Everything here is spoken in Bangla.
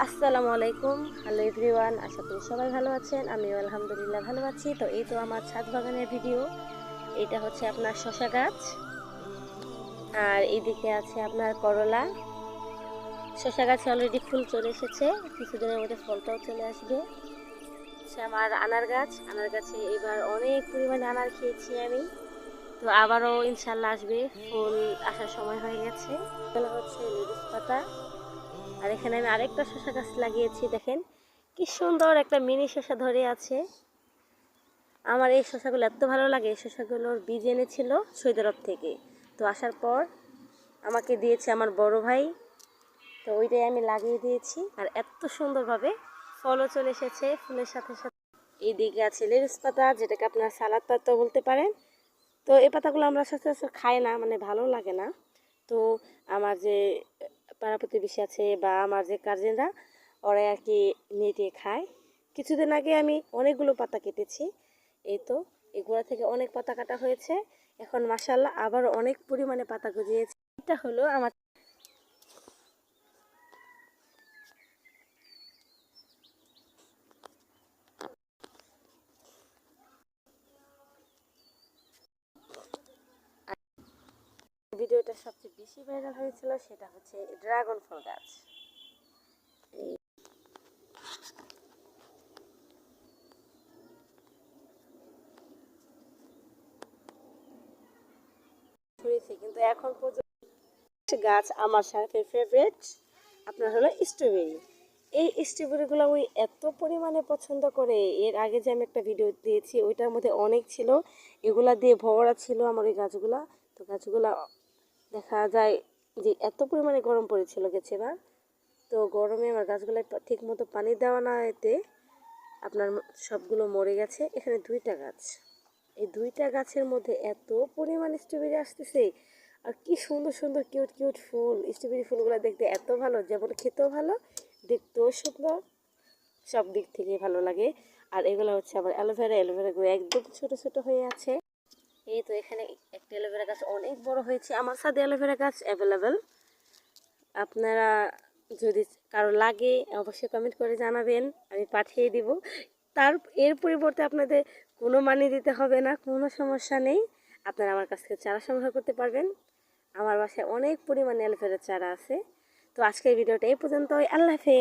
আসসালামু আলাইকুম। হ্যালো এভরিওয়ান, আশা করি সবাই ভালো আছেন। আমিও আলহামদুলিল্লাহ ভালো আছি। তো এই তো আমার ছাদ বাগানের ভিডিও। এটা হচ্ছে আপনার শশা গাছ। আর এইদিকে আছে আপনার করলা। শশা গাছে অলরেডি ফুল চলে এসেছে। কিছুদিনের মধ্যে ফলটাও চলে আসবে। হচ্ছে আমার আনার গাছ। আনার গাছে এবার অনেক পরিমাণে আনার খেয়েছি আমি। তো আবারও ইনশাল্লাহ আসবে। ফুল আসার সময় হয়ে গেছে। হচ্ছে লেডিস পাতা। আর এখানে আমি আরেকটা শসা গাছ লাগিয়েছি, দেখেন। কি সুন্দর একটা মিনি শসা ধরে আছে। আমার এই শসাগুলো এত ভালো লাগে, এই শসাগুলোর বীজ এনেছিল সৈদারব থেকে। তো আসার পর আমাকে দিয়েছে আমার বড় ভাই, তো ওইটাই আমি লাগিয়ে দিয়েছি। আর এত সুন্দরভাবে ফলও চলে এসেছে, ফুলের সাথে সাথে। এইদিকে আছে লেডিস পাতা, যেটাকে আপনার সালাদ পাতাও বলতে পারেন। তো এই পাতাগুলো আমরা সচরাচর খাই না মানে ভালো লাগে না। তো আমার যে পাড়া প্রতিবেশী আছে বা আমার যে গার্জেনরা ওরা আর কি মেয়েটে খায়। কিছুদিন আগে আমি অনেকগুলো পাতা কেটেছি। এই তো এগুলা থেকে অনেক পাতা কাটা হয়েছে। এখন মাসাল্লাহ আবার অনেক পরিমাণে পাতা গজিয়েছে। এটা হলো আমার ভিডিওটা সবচেয়ে বেশি ভাইরাল হয়েছিল সেটা হচ্ছে ড্রাগন ফল গাছ। কিন্তু এখন পর্যন্ত গাছ আমার সাথে ফেভারিট আপনার হলো স্ট্রবেরি এই স্ট্রবেরিগুলো আমি এত পরিমাণে পছন্দ করে, এর আগে যে আমি একটা ভিডিও দিয়েছি, ওইটার মধ্যে অনেক ছিল। এগুলা দিয়ে ভরা ছিল আমার ওই গাছগুলা। তো গাছগুলা দেখা যায় যে এত পরিমাণে গরম পড়েছিল, গেছে এবার তো গরমে আমার গাছগুলো ঠিক মতো পানি দেওয়া না এতে আপনার সবগুলো মরে গেছে। এখানে দুইটা গাছ। এই দুইটা গাছের মধ্যে এত পরিমাণে স্ট্রবেরি আসতেছে। আর কি সুন্দর সুন্দর কিউট কিউট ফুল। স্ট্রবেরি ফুলগুলো দেখতে এত ভালো, যেমন খেতেও ভালো, দেখতেও সুন্দর, সব দিক থেকে ভালো লাগে। আর এগুলো হচ্ছে আবার অ্যালোভেরা অ্যালোভেরাগুলো একদম ছোট ছোট হয়ে আছে। এই তো এখানে একটা অ্যালোভেরা গাছ অনেক বড় হয়েছে। আমার সাথে অ্যালোভেরা গাছ অ্যাভেলেবেল আপনারা যদি কারও লাগে, অবশ্যই কমেন্ট করে জানাবেন। আমি পাঠিয়ে দিব। তার, এর পরিবর্তে আপনাদের কোনো মানি দিতে হবে না, কোনো সমস্যা নেই। আপনারা আমার কাছ থেকে চারা সংগ্রহ করতে পারবেন। আমার বাসায় অনেক পরিমাণে অ্যালোভেরা চারা আছে। তো আজকের ভিডিওটা এই পর্যন্তই। আল্লাহ হাফেজ।